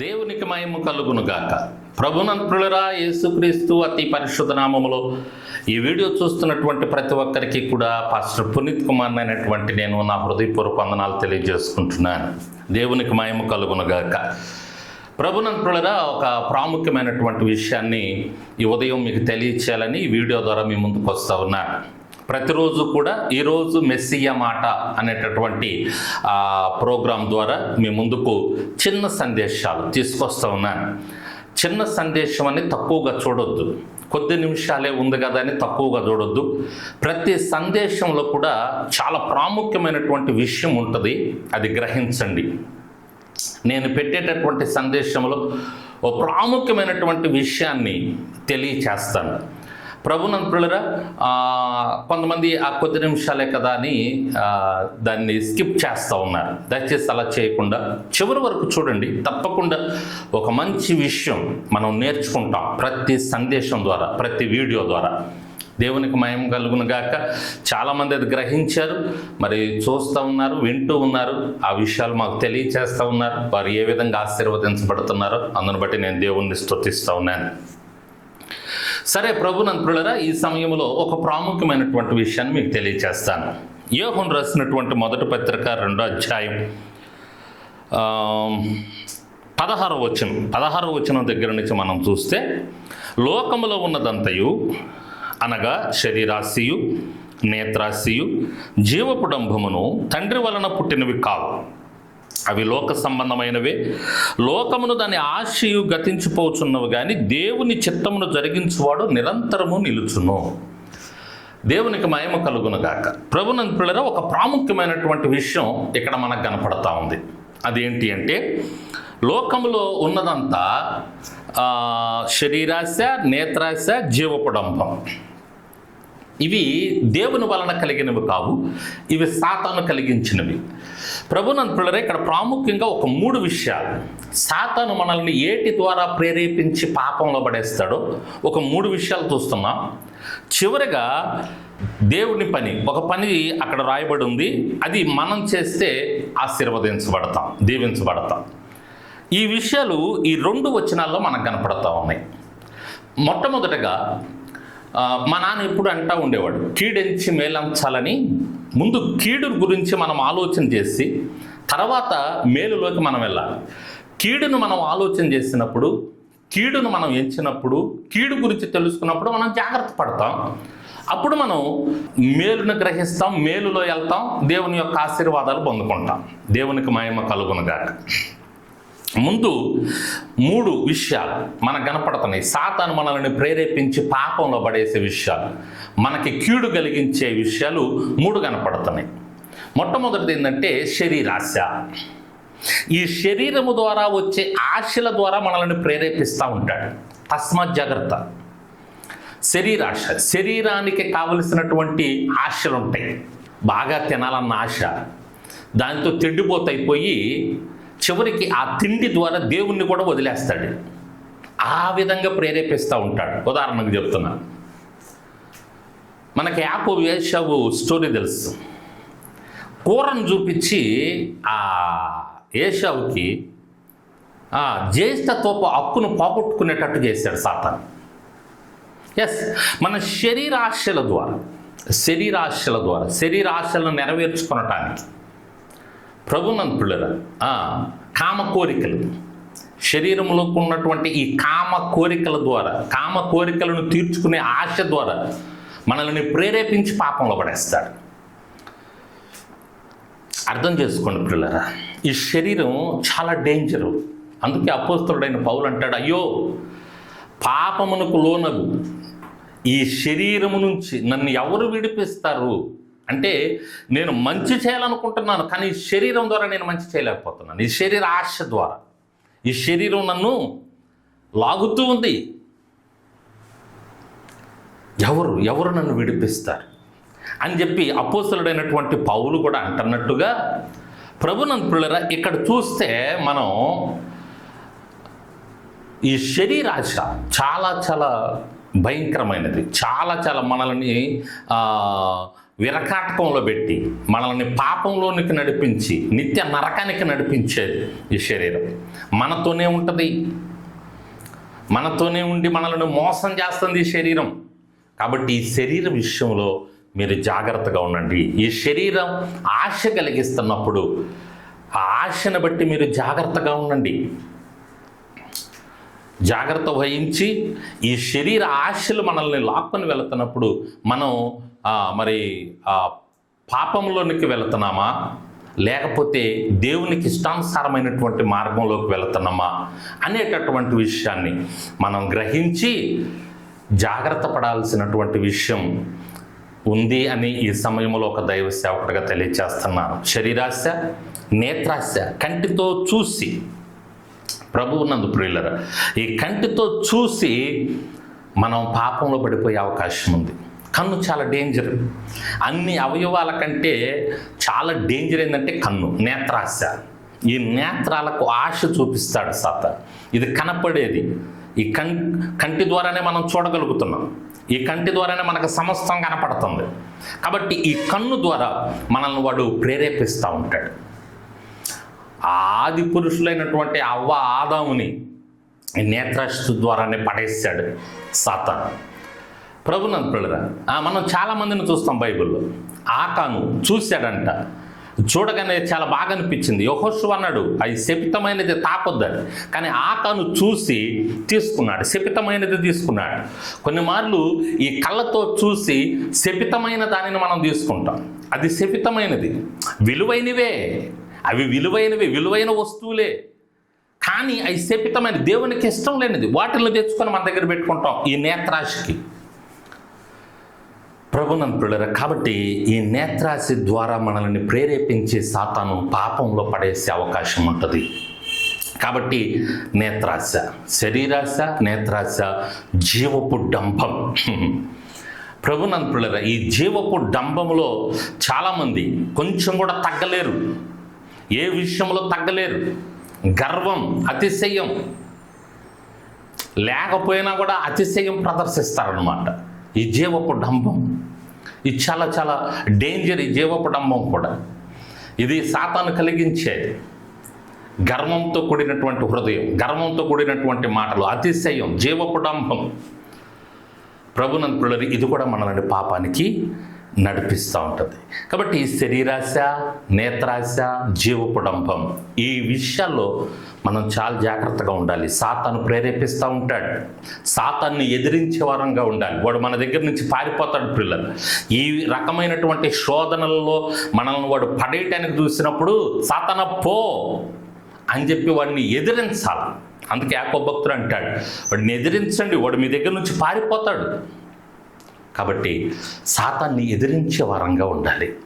దేవునికి మహిమ కలుగునుగాక ప్రభునంతులరా యేసుక్రీస్తు అతి పరిశుద్ధ నామములో ఈ వీడియో చూస్తున్నటువంటి ప్రతి ఒక్కరికి కూడా పాస్టర్ పునీత్ కుమార్ అయినటువంటి నేను నా హృదయపూర్వక వందనాలు తెలియజేసుకుంటున్నాను. దేవునికి మహిమ కలుగునుగాక ప్రభునంతులరా ఒక ప్రాముఖ్యమైనటువంటి విషయాన్ని ఈ ఉదయం మీకు తెలియచేయాలని ఈ వీడియో ద్వారా మీ ముందుకు వస్తూ ఉన్నాను. ప్రతిరోజు కూడా ఈరోజు మెస్సియ మాట అనేటటువంటి ప్రోగ్రాం ద్వారా మీ ముందుకు చిన్న సందేశాలు తీసుకొస్తూ ఉన్నాను చిన్న సందేశం అని తక్కువగా చూడొద్దు. కొద్ది నిమిషాలే ఉంది కదా అని తక్కువగా చూడొద్దు. ప్రతి సందేశంలో కూడా చాలా ప్రాముఖ్యమైనటువంటి విషయం ఉంటుంది. అది గ్రహించండి. నేను పెట్టేటటువంటి సందేశంలో ఓ ప్రాముఖ్యమైనటువంటి విషయాన్ని తెలియచేస్తాను. ప్రభునంతులరా కొంతమంది ఆ కొద్ది నిమిషాలే కదా అని దాన్ని స్కిప్ చేస్తూ ఉన్నారు. దయచేసి అలా చేయకుండా చివరి వరకు చూడండి. తప్పకుండా ఒక మంచి విషయం మనం నేర్చుకుంటాం ప్రతి సందేశం ద్వారా ప్రతి వీడియో ద్వారా. దేవునికి మయం కలుగును గాక. చాలామంది అది గ్రహించారు మరి చూస్తూ ఉన్నారు వింటూ ఉన్నారు. ఆ విషయాలు మాకు తెలియచేస్తూ ఉన్నారు. వారు ఏ విధంగా ఆశీర్వదించబడుతున్నారో అందును బట్టి నేను దేవుణ్ణి స్థుతిస్తూ ఉన్నాను. సరే ప్రభునంతులరా ఈ సమయంలో ఒక ప్రాముఖ్యమైనటువంటి విషయాన్ని మీకు తెలియచేస్తాను. యోహన్ రాసినటువంటి మొదటి పత్రిక రెండో అధ్యాయం ఆ, వచనం. పదహారవ వచనం దగ్గర నుంచి మనం చూస్తే లోకములో ఉన్నదంతయు అనగా శరీరాశియు నేత్రాశియు జీవపుడంభమును తండ్రి వలన పుట్టినవి కావు. అవి లోక సంబంధమైనవే. లోకమును దాని ఆశయు గతించిపోచున్నవి కానీ దేవుని చిత్తమును జరిగించువాడు నిరంతరము నిలుచును. దేవునికి మహిమ కలుగునుగాక పిల్లర ఒక ప్రాముఖ్యమైనటువంటి విషయం ఇక్కడ మనకు కనపడతా ఉంది. అదేంటి అంటే లోకములో ఉన్నదంతా శరీరాశ నేత్రాశ జీవపుడంబం. ఇవి దేవుని వలన కలిగినవి కావు ఇవి సాతాను కలిగించినవి. ప్రభునంతులరే ఇక్కడ ప్రాముఖ్యంగా ఒక మూడు విషయాలు. సాతాను మనల్ని ఏటి ద్వారా ప్రేరేపించి పాపంలో పడేస్తాడో ఒక మూడు విషయాలు చూస్తున్నాం. చివరిగా దేవుని పని ఒక పని అక్కడ రాయబడి ఉంది అది మనం చేస్తే ఆశీర్వదించబడతాం దీవించబడతాం. ఈ విషయాలు ఈ రెండు వచనాల్లో మనకు కనపడతా ఉన్నాయి. మొట్టమొదటగా మా నాన్న ఎప్పుడు అంటా ఉండేవాడు కీడెంచి మేలంచాలని. ముందు కీడు గురించి మనం ఆలోచన చేసి తర్వాత మేలులోకి మనం వెళ్ళాలి. కీడును మనం ఆలోచన చేసినప్పుడు కీడును మనం ఎంచినప్పుడు కీడు గురించి తెలుసుకున్నప్పుడు మనం జాగ్రత్త పడతాం. అప్పుడు మనం మేలును గ్రహిస్తాం మేలులో వెళ్తాం దేవుని యొక్క ఆశీర్వాదాలు పొందుకుంటాం. దేవునికి మహిమ కలుగునుగాక. ముందు మూడు విషయాలు మనకు కనపడుతున్నాయి. సాతాను మనల్ని ప్రేరేపించి పాపంలో పడేసే విషయాలు. మనకి కీడు కలిగించే విషయాలు మూడు కనపడుతున్నాయి. మొట్టమొదటిది ఏంటంటే శరీరాశ. ఈ శరీరము ద్వారా వచ్చే ఆశల ద్వారా మనల్ని ప్రేరేపిస్తూ ఉంటాడు. తస్మాత్ జాగ్రత్త. శరీరాశ. శరీరానికి కావలసినటువంటి ఆశలు ఉంటాయి బాగా తినాలన్న ఆశ. దానితో తిండిపోతైపోయి చివరికి ఆ తిండి ద్వారా దేవుణ్ణి కూడా వదిలేస్తాడు. ఆ విధంగా ప్రేరేపిస్తూ ఉంటాడు. ఉదాహరణకు చెప్తున్నా. మనకి యాకో వేషవు స్టోరీ తెలుసు. కూరను చూపించి ఆ ఏషావుకి ఆ జ్యేష్ఠత్వపు హక్కును పోగొట్టుకునేటట్టు చేశాడు సాతాను. ఎస్ మన శరీరాశల ద్వారా శరీరాశల ద్వారా శరీరాశలను నెరవేర్చుకొనటానికి. ప్రభునంతులరా కామ కోరికలు. శరీరంలో ఉన్నటువంటి ఈ కామ కోరికల ద్వారా కామ కోరికలను తీర్చుకునే ఆశ ద్వారా మనల్ని ప్రేరేపించి పాపంలో పడేస్తాడు. అర్థం చేసుకోండి పిల్లరా ఈ శరీరం చాలా డేంజరు. అందుకే అపోస్తుడైన పౌలు అంటాడు అయ్యో పాపమునకు లోనగు. ఈ శరీరము నుంచి నన్ను ఎవరు విడిపిస్తారు? అంటే నేను మంచి చేయాలనుకుంటున్నాను కానీ ఈ శరీరం ద్వారా నేను మంచి చేయలేకపోతున్నాను. ఈ శరీర ఆశ ద్వారా. ఈ శరీరం నన్ను లాగుతూ ఉంది. ఎవరు ఎవరు నన్ను విడిపిస్తారు? అని చెప్పి అపోసలుడైనటువంటి పౌలు కూడా అంటున్నట్టుగా ప్రభునంతులరా ఇక్కడ చూస్తే మనం ఈ శరీరాశ చాలా చాలా భయంకరమైనది. చాలా చాలా మనల్ని విరకాటకంలో పెట్టి మనల్ని పాపంలోనికి నడిపించి నిత్య నరకానికి నడిపించేది ఈ శరీరం. మనతోనే ఉంటుంది. మనతోనే ఉండి మనల్ని మోసం చేస్తుంది ఈ శరీరం. కాబట్టి ఈ శరీరం విషయంలో మీరు జాగ్రత్తగా ఉండండి. ఈ శరీరం ఆశ కలిగిస్తున్నప్పుడు ఆ ఆశను బట్టి మీరు జాగ్రత్తగా ఉండండి. జాగ్రత్త వహించి ఈ శరీర ఆశలు మనల్ని లాక్కొని వెళుతున్నప్పుడు మనం మరి ఆ పాపంలోనికి వెళుతున్నామా? లేకపోతే దేవునికి ఇష్టానుసారమైనటువంటి మార్గంలోకి వెళుతున్నామా? అనేటటువంటి విషయాన్ని మనం గ్రహించి జాగ్రత్త పడాల్సినటువంటి విషయం ఉంది అని ఈ సమయంలో ఒక దైవ సేవకుడిగా తెలియచేస్తున్నాను. శరీరాశ నేత్రాశ కంటితో చూసి ప్రభువు నందు ప్రియులర ఈ కంటితో చూసి మనం పాపంలో పడిపోయే అవకాశం ఉంది. కన్ను చాలా డేంజర్ అన్ని అవయవాల కంటే చాలా డేంజర్ ఏంటంటే కన్ను నేత్రాశ. ఈ నేత్రాలకు ఆశ చూపిస్తాడు సత ఇది కనపడేది. ఈ కం కంటి ద్వారానే మనం చూడగలుగుతున్నాం. ఈ కంటి ద్వారానే మనకు సమస్తం కనపడుతుంది. కాబట్టి ఈ కన్ను ద్వారా మనల్ని వాడు ప్రేరేపిస్తూ ఉంటాడు. ఆది పురుషులైనటువంటి అవ్వ ఆదాముని ఈ నేత్రాశ ద్వారానే పడేశాడు సాతాను. ప్రభునంత పిల్లరా మనం చాలామందిని చూస్తాం బైబిల్లో. ఆకాను చూశాడంట. చూడగానే చాలా బాగా అనిపించింది. యహోషు అన్నాడు అది శపితమైనది తాకొద్దని కానీ ఆకాను చూసి తీసుకున్నాడు శపితమైనది తీసుకున్నాడు. కొన్ని మార్లు ఈ కళ్ళతో చూసి శపితమైన దానిని మనం తీసుకుంటాం. అది శపితమైనది. విలువైనవే. అవి విలువైనవి విలువైన వస్తువులే. కానీ అవి శపితమైన దేవునికి ఇష్టం లేనిది. వాటిని తెచ్చుకొని మన దగ్గర పెట్టుకుంటాం ఈ నేత్రాశికి. ప్రభునంతుడర కాబట్టి ఈ నేత్రాశి ద్వారా మనల్ని ప్రేరేపించే సాతాను పాపంలో పడేసే అవకాశం ఉంటుంది. కాబట్టి నేత్రాశ శరీరాశ నేత్రాశ జీవపు డంభం. ప్రభునంతులరా ఈ జీవపు డంభంలో చాలామంది కొంచెం కూడా తగ్గలేరు. ఏ విషయంలో తగ్గలేరు. గర్వం అతిశయం. లేకపోయినా కూడా అతిశయం ప్రదర్శిస్తారనమాట ఈ జీవపు డంబం ఇది చాలా చాలా డేంజర్ ఈ జీవపు డంబం కూడా. ఇది సాతాను కలిగించేది గర్వంతో కూడినటువంటి హృదయం గర్వంతో కూడినటువంటి మాటలు అతిశయం జీవపు డంబం. ప్రభునంతులని ఇది కూడా మనల్ని పాపానికి నడిపిస్తూ ఉంటుంది. కాబట్టి శరీరాశ నేత్రాశ జీవపుడంబం ఈ విషయాల్లో మనం చాలా జాగ్రత్తగా ఉండాలి. సాతాను ప్రేరేపిస్తూ ఉంటాడు. సాతాన్ని ఎదిరించే వారంగా ఉండాలి. వాడు మన దగ్గర నుంచి పారిపోతాడు పిల్లలు. ఈ రకమైనటువంటి శోధనలలో మనల్ని వాడు పడేయటానికి చూసినప్పుడు సాతన పో! అని చెప్పి వాడిని ఎదిరించాలి. అందుకే యాకో భక్తుడు అంటాడు వాడిని ఎదిరించండి. వాడు మీ దగ్గర నుంచి పారిపోతాడు. కాబట్టి సాతాన్ని ఎదిరించే వారంగా ఉండాలి.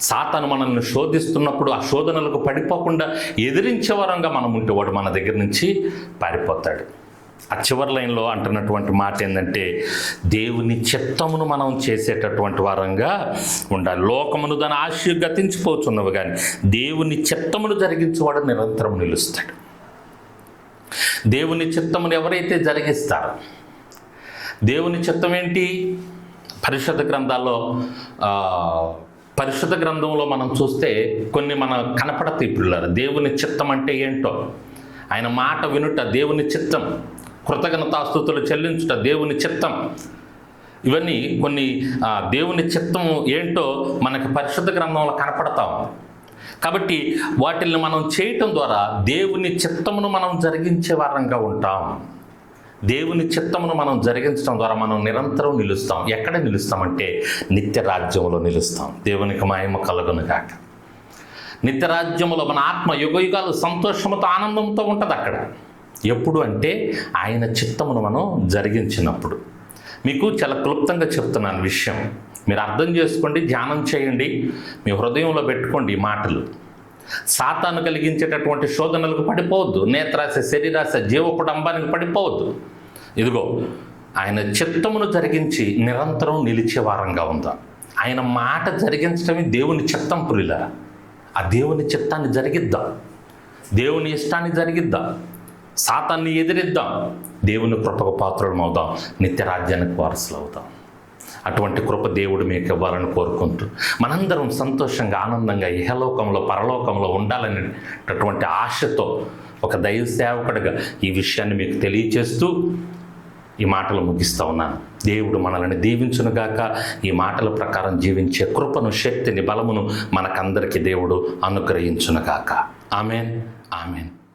సాతాను మనల్ని శోధిస్తున్నప్పుడు ఆ శోధనలకు పడిపోకుండా ఎదిరించే వారంగా మనం ఉంటే వాడు మన దగ్గర నుంచి పారిపోతాడు. ఆ చివరి లైన్లో అంటున్నటువంటి మాట ఏంటంటే దేవుని చిత్తమును మనం చేసేటటువంటి వారంగా ఉండాలి. లోకమును దాని ఆశ గతించిపోతున్నవి కానీ దేవుని చిత్తమును జరిగించేవాడు నిరంతరం నిలుస్తాడు. దేవుని చిత్తమును ఎవరైతే జరిగిస్తారో దేవుని చిత్తం ఏంటి పరిశుద్ధ గ్రంథాల్లో పరిశుద్ధ గ్రంథంలో మనం చూస్తే కొన్ని మన కనపడతాయి ఇప్పుడు దేవుని చిత్తం అంటే ఏంటో? ఆయన మాట వినుట దేవుని చిత్తం. కృతజ్ఞతాస్తుతులు చెల్లించుట దేవుని చిత్తం. ఇవన్నీ కొన్ని దేవుని చిత్తం ఏంటో మనకి పరిశుద్ధ గ్రంథంలో కనపడతాం కాబట్టి వాటిని మనం చేయటం ద్వారా దేవుని చిత్తమును మనం జరిగించే వారంగా ఉంటాం. దేవుని చిత్తమును మనం జరిగించడం ద్వారా మనం నిరంతరం నిలుస్తాం. ఎక్కడ నిలుస్తామంటే నిత్య రాజ్యంలో నిలుస్తాం. దేవునికి మాయమ కలుగును కాక నిత్యరాజ్యములో మన ఆత్మ యుగయుగాలు సంతోషముతో ఆనందంతో ఉంటుంది అక్కడ. ఎప్పుడు అంటే ఆయన చిత్తమును మనం జరిగించినప్పుడు. మీకు చాలా క్లుప్తంగా చెప్తున్నాను విషయం. మీరు అర్థం చేసుకోండి ధ్యానం చేయండి. మీ హృదయంలో పెట్టుకోండి ఈ మాటలు. సాతాను కలిగించేటటువంటి శోధనలకు పడిపోవద్దు. నేత్రాశ శరీరాశ కుటుంబానికి పడిపోవద్దు. ఇదిగో ఆయన చిత్తమును జరిగించి నిరంతరం నిలిచే వారంగా ఉందా? ఆయన మాట జరిగించడమే దేవుని చిత్తం పులిలా ఆ దేవుని చిత్తాన్ని జరిగిద్దాం? దేవుని ఇష్టాన్ని జరిగిద్దాం? సాతాన్ని ఎదిరిద్దాం? దేవుని కృపకు పాత్రలం అవుదాం నిత్యరాజ్యానికి వారసులు అవుతాం అటువంటి కృప దేవుడు మీకు ఇవ్వాలని కోరుకుంటూ మనందరం సంతోషంగా ఆనందంగా ఇహలోకంలో పరలోకంలో ఉండాలనేటటువంటి ఆశతో ఒక దైవ సేవకుడిగా ఈ విషయాన్ని మీకు తెలియచేస్తూ ఈ మాటలు ముగిస్తూ ఉన్నాను. దేవుడు మనల్ని దీవించునుగాక. ఈ మాటల ప్రకారం జీవించే కృపను శక్తిని బలమును మనకందరికీ దేవుడు అనుగ్రహించునుగాక. ఆమెన్. ఆమెన్.